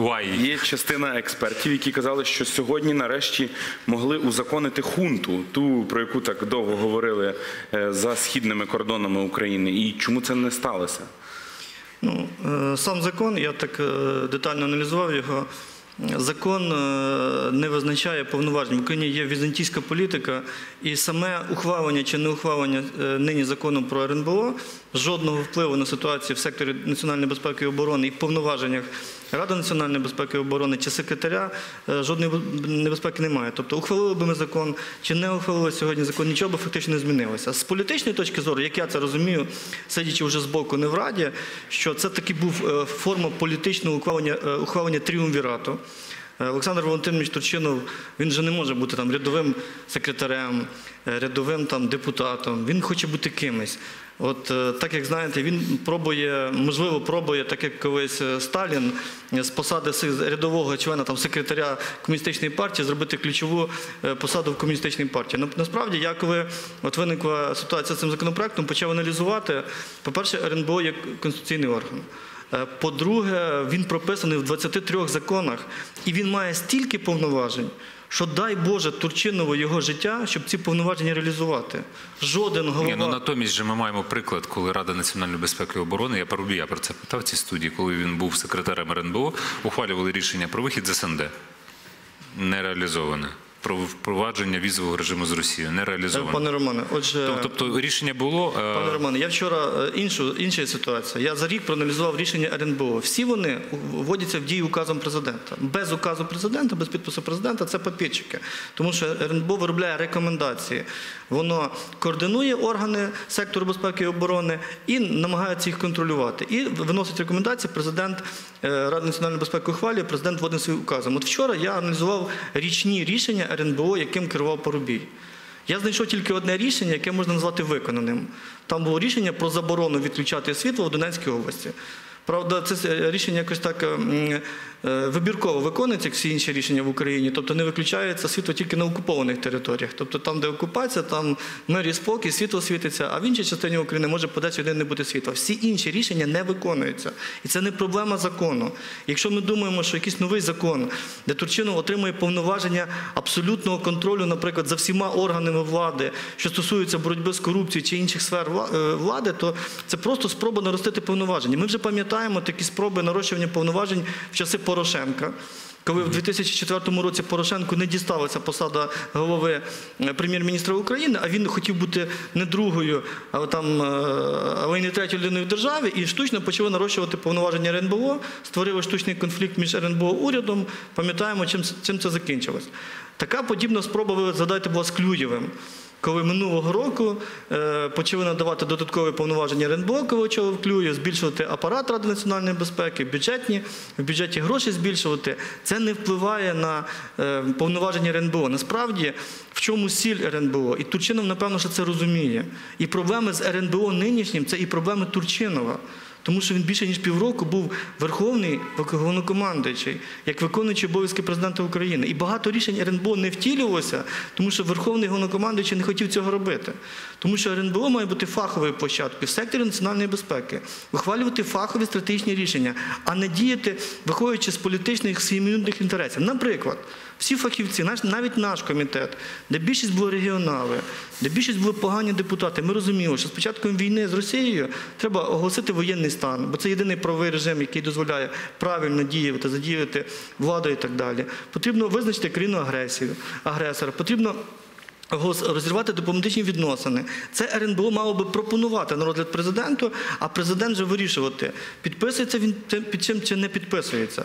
Why? Є частина експертів, які казали, що сьогодні нарешті могли узаконити хунту, ту про яку так довго говорили е, за східними кордонами України. І чому це не сталося? Ну, е, сам закон, я так е, детально аналізував його. Закон не визначає повноважень. В Україні є візантійська політика, і саме ухвалення чи не ухвалення нині закону про РНБО жодного впливу на ситуацію в секторі національної безпеки і оборони і повноваженнях Ради національної безпеки і оборони чи секретаря е, жодної небезпеки немає. Тобто, ухвалили би ми закон чи не ухвалили сьогодні закон, нічого би фактично не змінилося. З політичної точки зору, як я це розумію, сидячи вже збоку не в Раді, що це таки був е, форма політичного ухвалення, е, ухвалення тріумвірату. Е, Олександр Валентинович Турчинов, він же не може бути там рядовим секретарем, е, рядовим там депутатом. Він хоче бути кимось. От е, так як знаєте, він пробує, можливо, пробує, так як колись Сталін з посади рядового члена там секретаря комуністичної партії зробити ключову посаду в комуністичній партії. Насправді, я коли от виникла ситуація з цим законопроектом, почав аналізувати. По-перше, РНБО як конституційний орган. Е, По-друге, він прописаний в 23 законах, і він має стільки повноважень, що дай Боже Турчинову його життя, щоб ці повноваження реалізувати. Жоден голова. Ні, ну натомість же ми маємо приклад, коли Рада національної безпеки і оборони, я Парубія про це питав в цій студії, коли він був секретарем РНБО, ухвалювали рішення про вихід з СНД. Не реалізоване. Про впровадження візового режиму з Росією. Не реалізоване. Пане Романе, отже, Тобто рішення було. е, Пане Романе, я вчора е, іншу інша ситуація. Я за рік проаналізував рішення РНБО. Всі вони вводяться в дію указом президента. Без указу президента, без підпису президента це папірчики. Тому що РНБО виробляє рекомендації. Воно координує органи сектору безпеки і оборони і намагається їх контролювати. І виносить рекомендації. Президент е, Ради національної безпеки ухвалює, президент вводить своїм указом. От вчора я аналізував річні рішення РНБО, яким керував Парубій. Я знайшов тільки одне рішення, яке можна назвати виконаним. Там було рішення про заборону відключати світло в Донецькій області. Правда, це е, рішення якось так е, вибірково виконується, як всі інші рішення в Україні. Тобто не виключається світло тільки на окупованих територіях. Тобто там, де окупація, там мир і спокій, світло світиться, а в іншій частині України може по 10 годин не бути світла. Всі інші рішення не виконуються. І це не проблема закону. Якщо ми думаємо, що якийсь новий закон, де Турчинов отримує повноваження абсолютного контролю, наприклад, за всіма органами влади, що стосуються боротьби з корупцією чи інших сфер е, влади, то це просто спроба наростити повноваження. Ми вже пам'ятаємо такі спроби нарощування повноважень в часи Порошенка. Коли в 2004 році Порошенку не дісталася посада голови е, прем'єр-міністра України, а він хотів бути не другою, там, е, але й не третьою людиною в державі, і штучно почали нарощувати повноваження РНБО, створили штучний конфлікт між РНБО і урядом. Пам'ятаємо, чим, це- чим це закінчилось. Така подібна спроба, ви згадайте, була з Клюєвим. Коли минулого року е, почали надавати додаткові повноваження РНБО, коли очолив Клюєв, збільшувати апарат Ради національної безпеки, бюджетні, в бюджеті гроші збільшувати, це не впливає на е, повноваження РНБО. Насправді, в чому сіль РНБО? І Турчинов, напевно, що це розуміє. І проблеми з РНБО нинішнім це і проблеми Турчинова. Тому що він більше ніж півроку був верховний головнокомандуючий, як виконуючий обов'язки президента України. І багато рішень РНБО не втілювалося, тому що верховний головнокомандуючий не хотів цього робити. Тому що РНБО має бути фаховою площадкою в секторі національної безпеки, ухвалювати фахові стратегічні рішення, а не діяти, виходячи з політичних сімейних інтересів. Наприклад, всі фахівці, навіть наш комітет, де більшість були регіонали, де більшість були погані депутати, ми розуміли, що з початком війни з Росією треба оголосити воєнний стан, бо це єдиний правовий режим, який дозволяє правильно діяти, задіяти владу і так далі. Потрібно визначити країну агресію, агресора, потрібно розірвати дипломатичні відносини. Це РНБО мало би пропонувати на розгляд президенту, а президент вже вирішувати, підписується він під чим чи не підписується.